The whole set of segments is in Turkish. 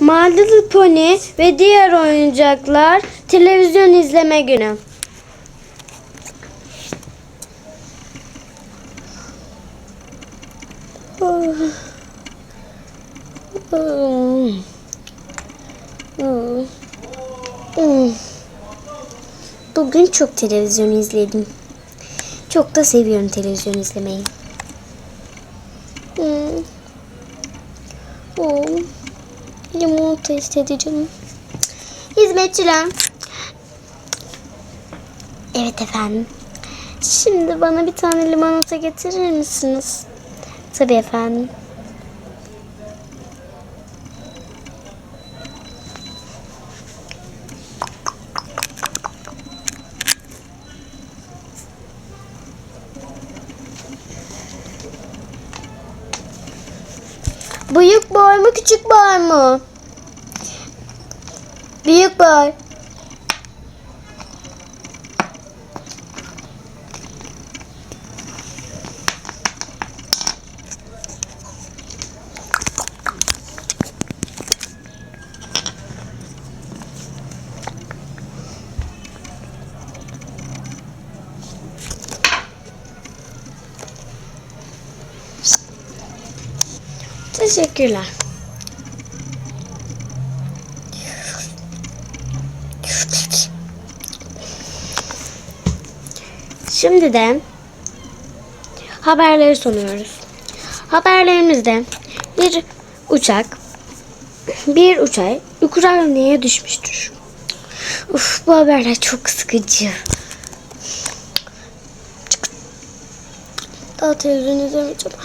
My Pony ve diğer oyuncaklar televizyon izleme günü. Bugün çok televizyon izledim. Çok da seviyorum televizyon izlemeyi. Hmm. Oh. Limonata istedi canım. Hizmetçiler. Evet efendim. Şimdi bana bir tane limonata getirir misiniz? Tabii efendim. Büyük boy mu küçük boy mu? Büyük boy. Teşekkürler. Şimdi de haberleri sunuyoruz. Haberlerimizde bir uçak bir uçak Ukrayna'ya düşmüştür. Uf bu haberler çok sıkıcı. Daha televizyon izlemeyeceğim.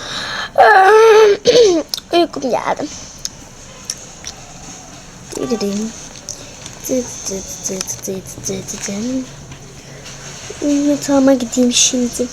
Uykum geldi. Dıt. Yatağıma gideyim şimdi.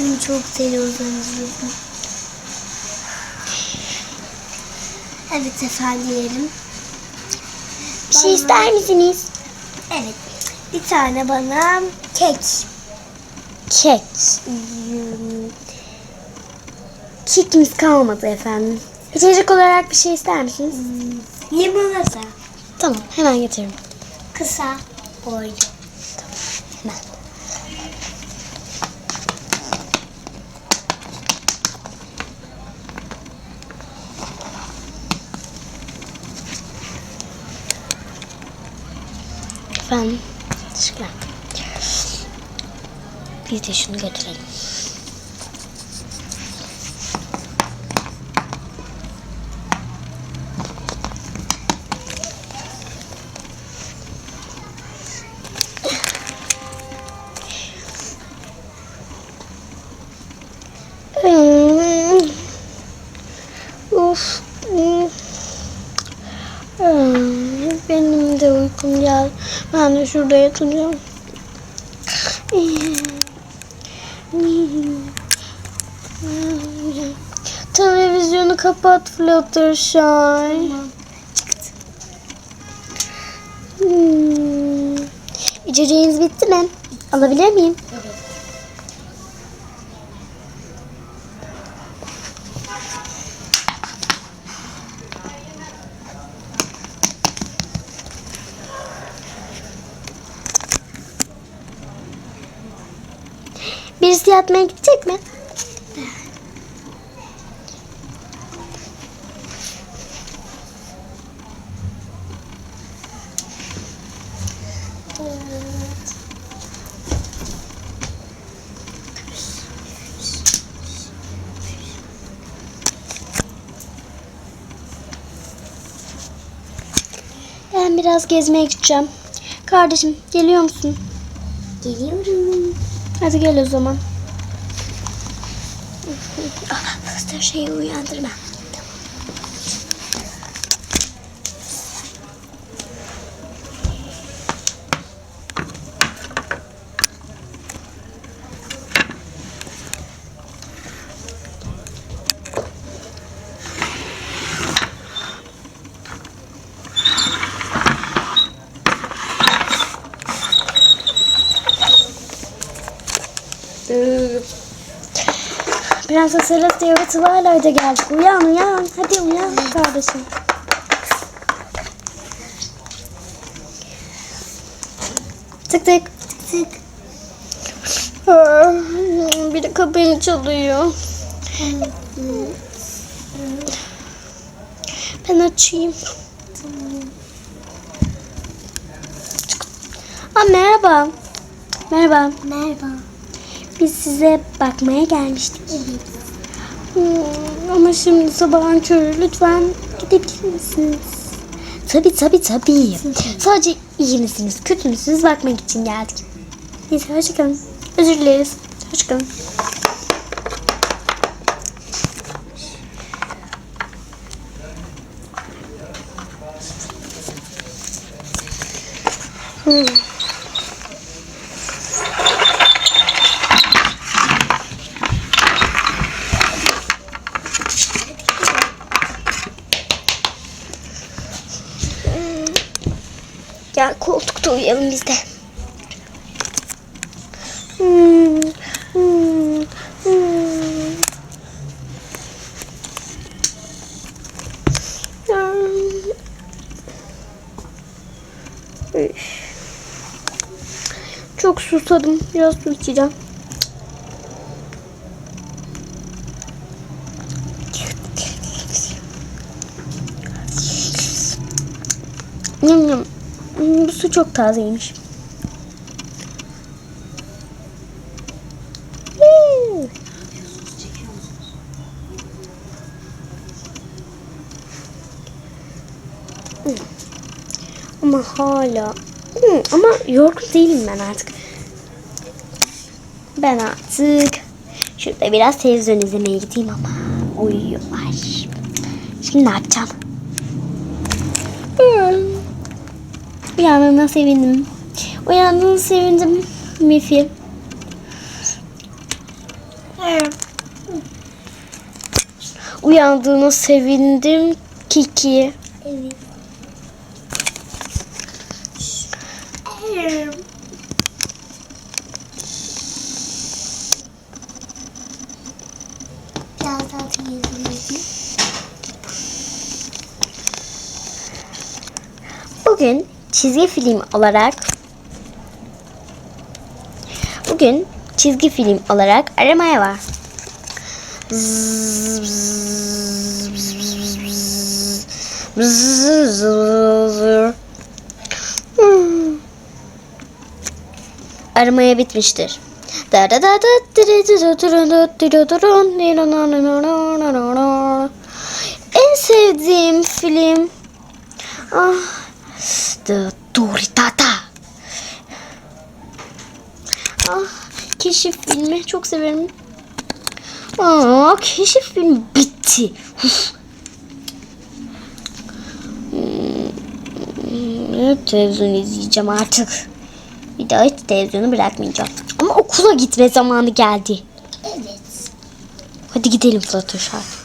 Ben çok televizyon izledim. Evet efendim. Bir şey ister misiniz? Evet. Bir tane bana kek. Kek. Hmm. Kekimiz kalmadı efendim. İçecek olarak bir şey ister misiniz? Limonata. Tamam hemen getiririm. Kısa boylu. Efendim. Teşekkürler. Biz de şunu götürelim. Hmm. Hmm, Benim de uykum geldi. Ben de şurada yatacağım. Televizyonu kapat Fluttershy. Hmm. İçeceğiniz bitti mi? Alabilir miyim? Yatmaya gidecek mi? Ben biraz gezmeye gideceğim. Kardeşim geliyor musun? Geliyorum. Hadi gel o zaman. Fıstığı şeyi uyandırma. Prenses Celestia ve Twilight'a geldik. Uyan uyan. Hadi uyan kardeşim. Tık tık. Tık. Ah, Biri kapıyı çalıyor. Ben açayım. Aa, merhaba. Merhaba. Merhaba. Biz size bakmaya gelmiştik. Evet. Hmm, ama şimdi sabahın körü lütfen gidebilir misiniz? Tabii tabii tabii. Sadece iyi misiniz, kötü müsünüz bakmak için geldik. Neyse hoşçakalın. Özür dileriz. Hoşçakalın. Hmm. Koltukta uyuyalım. Hmm, hmm, hmm. Çok susadım. Biraz su içeceğim. Yum yum. Su çok tazeymiş. Ama hala. Ama yorgun değilim ben artık. Ben artık şurada biraz televizyon izlemeye gideyim ama uyuyorlar. Şimdi ne yapacağım? Uyandığına sevindim. Uyandığına sevindim. Mifi. Uyandığına sevindim. Kiki. Evet. Biraz daha temizleyelim. Bugün çizgi film olarak Bugün çizgi film olarak aramaya var. Hmm. Aramaya bitmiştir. En sevdiğim film Ah, The Doritata. Ah, keşif filmi çok severim. Aa, keşif filmi bitti. Hmm, hep televizyon izleyeceğim artık. Bir daha hiç televizyonu bırakmayacağım. Ama okula gitme zamanı geldi. Evet. Hadi gidelim Fluttershy.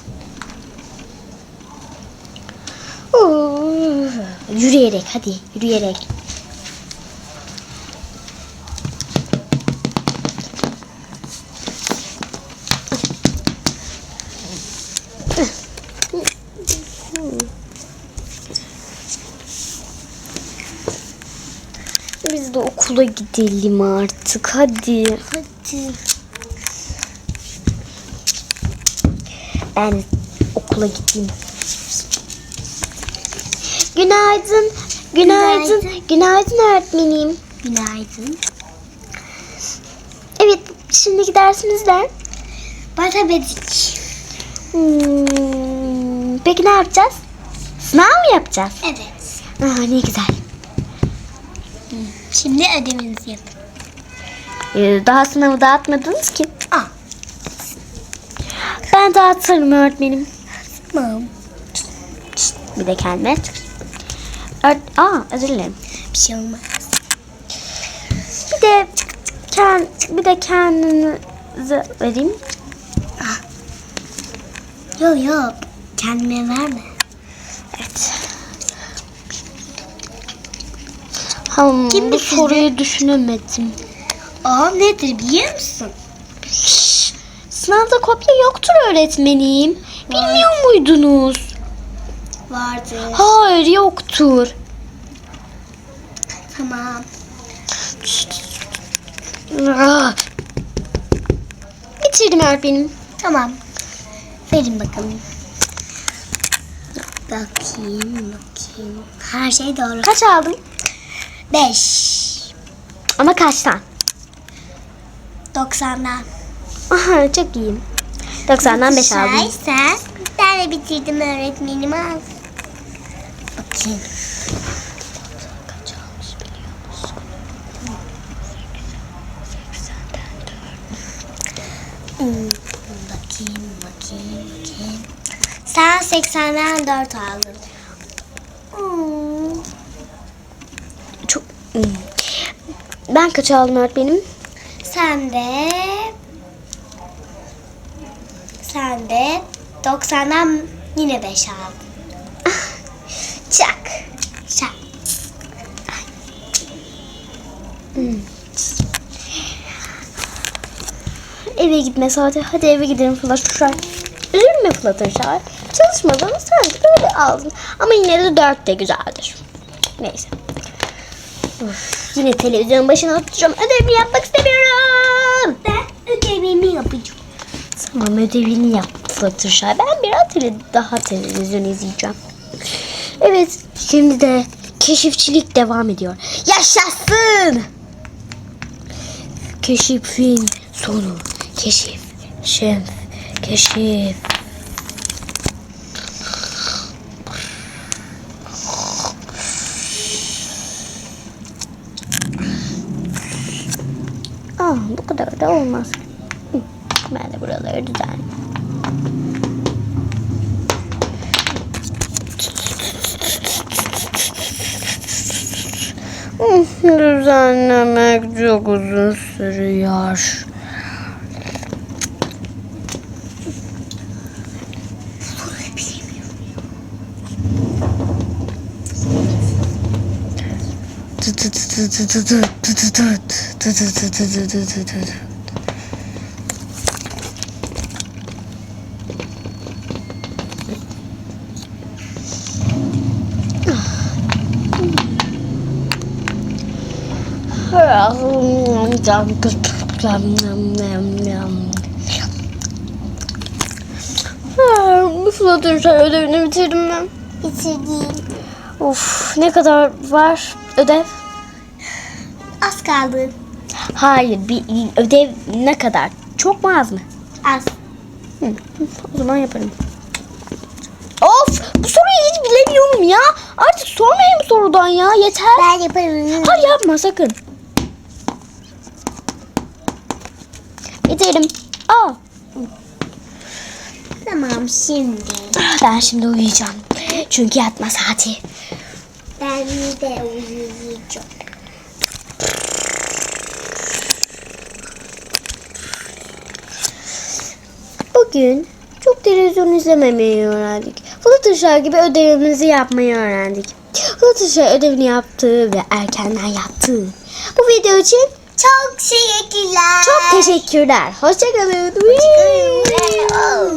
Yürüyerek hadi yürüyerek. Biz de okula gidelim artık hadi. Hadi. Ben okula gideyim. Günaydın. Günaydın. Günaydın. Günaydın öğretmenim. Günaydın. Evet, şimdiki dersimiz ne? Matematik. Hmm, peki ne yapacağız? Sınav mı yapacağız? Evet. Aa, ne güzel. Şimdi ödevinizi yapın. Ee, daha sınavı dağıtmadınız ki. Aa. Ben dağıtırım öğretmenim. Tamam. Bir de kendime. Öğret- Aa, özür dilerim. Bir şey olmaz. Bir de kend, bir de kendinize vereyim. Yok yok. Kendime verme. Evet. Hmm, Kim bu bitirdi? soruyu düşünemedim. Aa nedir biliyor musun? Şşş, Sınavda kopya yoktur öğretmenim. Bilmiyor muydunuz? Vardı. Hayır yoktur. Tamam. Bitirdim öğretmenim. Tamam. Verin bakalım. Bakayım, bakayım. Her şey doğru. Kaç aldın? Beş. Ama kaçtan? Doksandan. Aha çok iyiyim. 90'dan 5 Şey, aldım. sen. Ben de bitirdim öğretmenim al. Bakayım. Hmm, Bakayım, bakayım, bakayım. Sen 80'den 4 aldın. Hmm. Çok... Hmm. Ben kaç aldım öğretmenim? Sen de sen de 90'dan yine 5 aldın. Eve gitme saati. Hadi eve gidelim Fluttershy. Üzülme Fluttershy. Çalışmadın sanki böyle aldın. Ama yine de 4 de güzeldir. Neyse. Uf, yine televizyon başına oturacağım. Ödevimi yapmak istemiyorum. Ben ödevimi yapacağım. Tamam ödevini yap Fluttershy. Ben biraz tele daha televizyon izleyeceğim. Evet şimdi de keşifçilik devam ediyor. Yaşasın! Keşifin sonu. Keşif. Şemf. Keşif. Aa, bu kadar da olmaz. Ben de buraları düzenleyeyim. Hı, Düzenlemek çok uzun sürüyor. Fluttershy ödevini bitirdim ben. Bitirdim. Of ne kadar var ödev? Az kaldı. Hayır bir ödev ne kadar? Çok mu az mı? Az. Hı, o zaman yaparım. Of bu soruyu hiç bilemiyorum ya. Artık sormayayım sorudan ya yeter. Ben yaparım. Hayır yapma sakın. Bitirelim. Aa, Tamam şimdi. ben şimdi uyuyacağım. Çünkü yatma saati. Ben de uyuyacağım. Bugün çok televizyon izlememeyi öğrendik. Fluttershy gibi ödevimizi yapmayı öğrendik. Fluttershy ödevini yaptı ve erkenden yattı. Bu video için Çok teşekkürler. çok teşekkürler. Hoşçakalın. Hoşçakalın.